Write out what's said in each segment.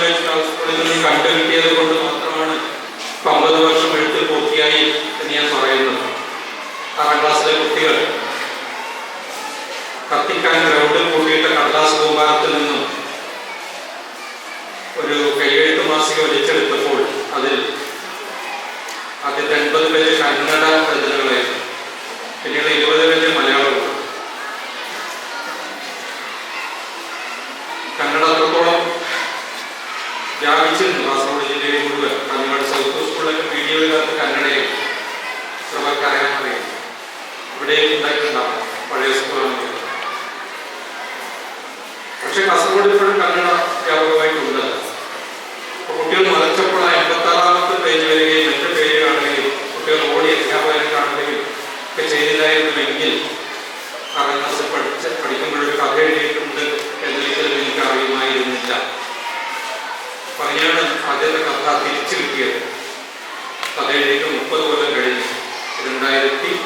congratulations to the country വ്യാപിച്ചിരുന്നു Kasaragod ജില്ലയിൽ മുഴുവൻ Tamil Nadu south സ്കൂളിലൊക്കെ വീഡിയോയിലകത്ത് കന്നഡയും അറിയാൻ അറിയാം ഇവിടെയും ഉണ്ടായിട്ടുണ്ടാവും പഴയ സ്കൂളാണെങ്കിൽ പക്ഷെ കാസർഗോഡ് ഇപ്പോഴും കന്നഡ വ്യാപകമായിട്ടുണ്ട്. അപ്പൊ കുട്ടികൾ മലച്ചപ്പോൾ എൺപത്തി ആറാമത്തെ പേജ് വരികയും മറ്റു പേര് കാണുകയും കുട്ടികൾ ഓടി അധ്യാപകരെ കാണുകയും ഒക്കെ ചെയ്തില്ലായിരുന്നുവെങ്കിൽ ക്ലാസ്സിൽ പഠിച്ച് പഠിക്കുമ്പോഴൊരു കഥ എഴുതിയിട്ടുണ്ട് എന്നൊരിക്കലും എനിക്ക് അറിയുമായിരുന്നില്ല പറഞ്ഞാണ് ആദ്യത്തെ കഥ തിരിച്ചു കിട്ടിയത് കഥ എഴുതിയിട്ട് മുപ്പത് കൊല്ലം കഴിഞ്ഞു. രണ്ടായിരത്തി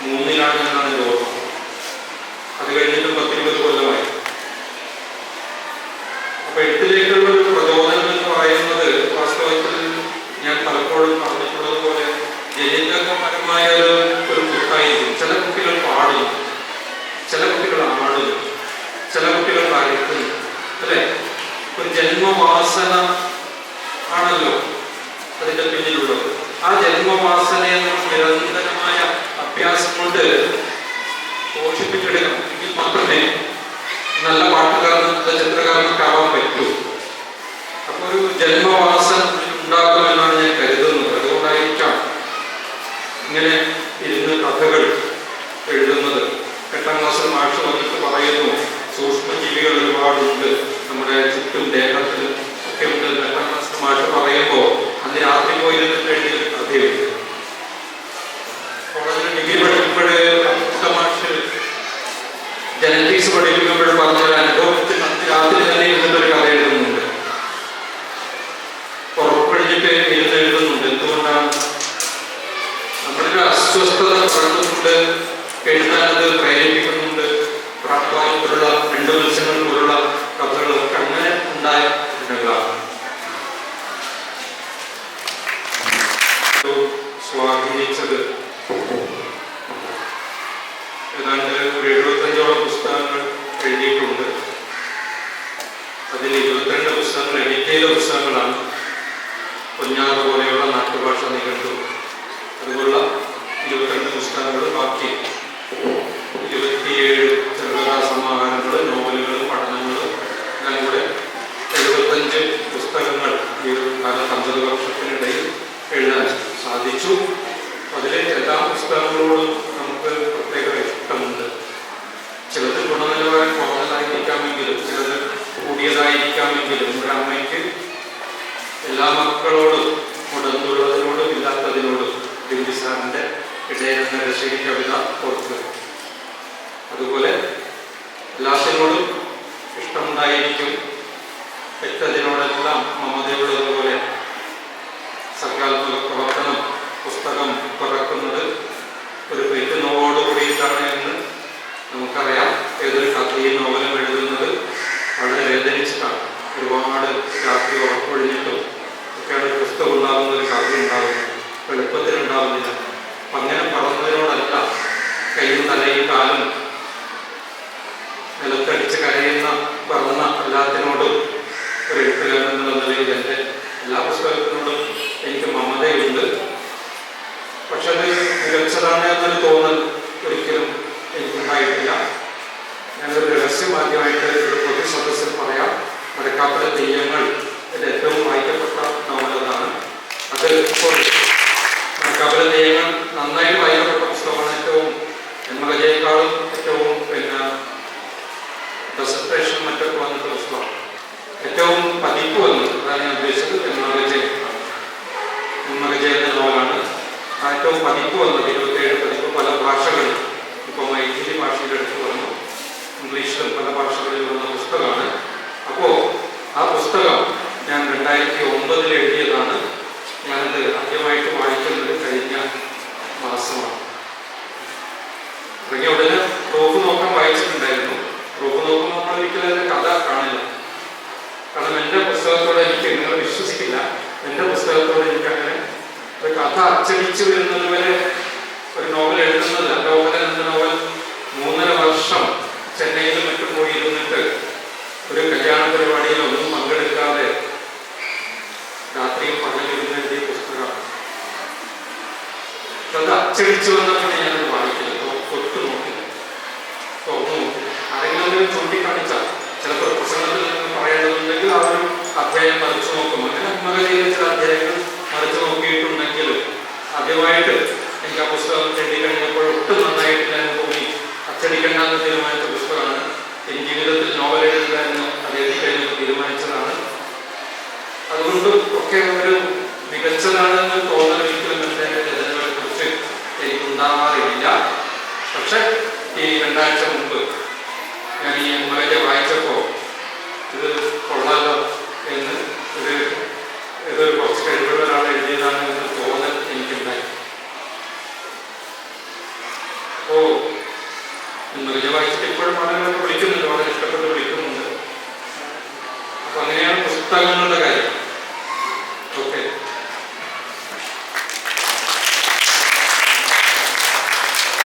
മൂന്നിലാണ് എന്നാണ് എന്റെ ഓർമ്മ അത് കഴിഞ്ഞിട്ട് പത്തിരുപത് കൊല്ലമായി. അപ്പൊ എഴുത്തിലേക്കുള്ള ഒരു പ്രചോദനം എന്ന് പറയുന്നത് വാസ്തവത്തിൽ ഞാൻ പലപ്പോഴും പറഞ്ഞിട്ടുള്ളത് പോലെ ജനിതകപരമായ ഒരു കുട്ടായിരിക്കും. ചില കുട്ടികൾ പാടുന്നു. ചില കുട്ടികൾ ആടുന്നു. ചില കുട്ടികൾ വരയ്ക്കുന്നു. അല്ലെ? ഒരു ജന്മവാസന ആണല്ലോ അതിന്റെ പിന്നിലുള്ളത്. ആ ജന്മവാസനയെ നമ്മൾ നിരന്തരമായ അഭ്യാസം കൊണ്ട് പോഷിപ്പിച്ചെടുക്കണം. എങ്കിൽ മാത്രമേ നല്ല പാട്ടുകാരനും ചിത്രകാരനൊക്കെ ആവാൻ പറ്റൂ. അപ്പൊ ഒരു ജന്മവാസന ജനറ്റിക്സ് പറഞ്ഞ അനുഭവത്തിൽ രാത്രി ഇരുന്നിട്ടൊരു കഥ എഴുതുന്നുണ്ട്. പുറപ്പെടുന്നിട്ട് ഇരുന്ന് എഴുതുന്നുണ്ട്. എന്തുകൊണ്ടാണ്? നമ്മളൊരു അസ്വസ്ഥത പ്രേരിപ്പിക്കുന്നുണ്ട്. പ്രാണവായു പോലുള്ള രണ്ട് അമ്പത് എഴുതാൻ സാധിച്ചു. അതിലെ എല്ലാ പുസ്തകങ്ങളോടും നമുക്ക് പ്രത്യേക ഇഷ്ടമുണ്ട്. ചിലത് ഗുണനിലവാരം കുറഞ്ഞതായിരിക്കാമെങ്കിലും ചിലത് കൂടിയതായിരിക്കാമെങ്കിലും ഒരു അമ്മയ്ക്ക് എല്ലാ മക്കളോടും ഉടന്നുള്ളതിനോടും ഇല്ലാത്തതിനോടും ബിന്ദുസാറിന്റെ ഇടയെന്ന രശരി കവിത ഓർക്കുക. അതുപോലെ എല്ലാത്തിനോടും ഇഷ്ടമുണ്ടായിരിക്കും. പെറ്റതിനോടെല്ലാം മമതയുള്ളതുപോലെ സർഗാത്മക പ്രവർത്തനം പുസ്തകം പിറക്കുന്നത് ഒരു പെറ്റ് നോവോട് കൂടിയിട്ടാണ് എന്ന് നമുക്കറിയാം ഏതൊരു കഥയും നോവലും എഴുതുന്നത് വളരെ വേദനിച്ചിട്ടാണ്. ഒരുപാട് രാത്രി ഉറപ്പൊഴിഞ്ഞിട്ടും ഒക്കെയാണ് ഒരു പുസ്തകം ഉണ്ടാകുന്ന ഒരു കഥ ഉണ്ടാകുന്നത് എളുപ്പത്തിൽ ഉണ്ടാകുന്നില്ല. അപ്പം അങ്ങനെ പറഞ്ഞതിനോടല്ല കയ്യും തലയും കാലും നിലത്തടിച്ച് കരയുന്ന പറഞ്ഞ എല്ലാത്തിനോടും ഒരു എഴുത്തുകാരൻ എന്നുള്ള നിലയിൽ എന്റെ എല്ലാ പുസ്തകത്തിനോടും എനിക്ക് മമതയുണ്ട്. പക്ഷെ അത് മികച്ചതാണ് എന്നൊരു തോന്നൽ ഒരിക്കലും എനിക്കുണ്ടായിട്ടില്ല. ഞാനൊരു രഹസ്യമാദ്യമായിട്ട് ഒരു പൊതു സദസ്സിൽ പറയാം. മരക്കാപ്പല തെയ്യങ്ങൾ എന്റെ ഏറ്റവും വായിക്കപ്പെട്ട നോവലതാണ് അത് ഇപ്പോൾ മരക്കാപ്പല തെയ്യങ്ങൾ നന്നായി വായിക്കപ്പെട്ട പുസ്തകമാണ് ഏറ്റവും ജന്മകജയേക്കാളും ഏറ്റവും പിന്നെ പ്രസന്റേഷൻ മറ്റൊക്കെ വന്നിട്ട് പുസ്തകമാണ്. ഏറ്റവും പതിപ്പ് വന്നത് അതാണ് ഞാൻ ഉദ്ദേശിച്ചത് ജന്മകജയ ജന്മകജയ എന്ന നോവലാണ് ഏറ്റവും പതിപ്പ് വന്നത് ഇരുപത്തിയേഴ് പതിപ്പ് പല ഭാഷകളിൽ ഇംഗ്ലീഷിലും പല ഭാഷകളിൽ വന്ന പുസ്തകമാണ്. അപ്പോൾ ആ പുസ്തകം ഞാൻ രണ്ടായിരത്തി ഒമ്പതിൽ എഴുതിയതാണ്. ഞാനത് ആദ്യമായിട്ട് വായിക്കുന്നത് കഴിഞ്ഞ മാസമാണ്. ഇറങ്ങിയ ഉടനെ റോബ് നോക്കാൻ വായിച്ചിട്ടുണ്ടായിരുന്നു. റോബ് നോക്കുമ്പോൾ നമ്മൾ ഒരിക്കലും കഥ കാണില്ല. കാരണം എന്റെ പുസ്തകത്തോടെ എനിക്ക് നിങ്ങൾ വിശ്വസിക്കില്ല. എന്റെ പുസ്തകത്തോടെ എനിക്ക് അങ്ങനെ ഒരു കഥ അച്ചടിച്ചു വരുന്നത് വരെ ഒരു നോവൽ എഴുതുന്നത് പഠിച്ചു വന്നപ്പോൾ ഞാനത് വായിക്കില്ല തൊട്ട് നോക്കില്ല. തുറന്നു നോക്കില്ല. ആരെങ്കിലും ഒരു ചൂണ്ടിക്കാണിച്ചാൽ ചിലപ്പോൾ പ്രസംഗത്തിൽ പറയേണ്ടതുണ്ടെങ്കിൽ ആ ഒരു അധ്യായം മറിച്ചു നോക്കും. അങ്ങനെ ആത്മകഥയിലെ ചില അധ്യായങ്ങൾ മറിച്ചു നോക്കിയിട്ടുണ്ടെങ്കിലും ആദ്യമായിട്ട് എനിക്ക് ആ പുസ്തകം ചെടി കഴിഞ്ഞപ്പോൾ ഒട്ടും നന്നായിട്ടില്ല എന്ന് തോന്നി. അച്ചടിക്കണ്ടെന്ന് തീരുമാനിച്ച പുസ്തകമാണ്. എൻ ജീവിതത്തിൽ നോവൽ എഴുതുക എന്ന് അത് തീരുമാനിച്ചതാണ്. അതുകൊണ്ട് ഒക്കെ ഒരു മികച്ചതാണെന്ന് തോന്നൽ ഒരിക്കലും എന്റെ എനിക്ക് ഉണ്ടാവാറില്ല. പക്ഷെ ഈ രണ്ടാഴ്ച മുമ്പ് ഞാൻ ഈ എമ്മലൊക്കെ വായിച്ചപ്പോൾ ഇത് കൊള്ളാലോ എന്ന് ഒരു ഇതൊരു കുറച്ച് കഴിവുള്ള എഴുതിയതാണ് എന്ന് തോന്നൽ എനിക്കുണ്ടായി. അപ്പോ മൃഗ വായിച്ചിട്ട് ഇപ്പോഴും ആളുകളൊക്കെ വിളിക്കുന്നുണ്ട് വളരെ ഇഷ്ടപ്പെട്ട് വിളിക്കുന്നുണ്ട് അപ്പൊ അങ്ങനെയാണ് പുസ്തകങ്ങളുടെ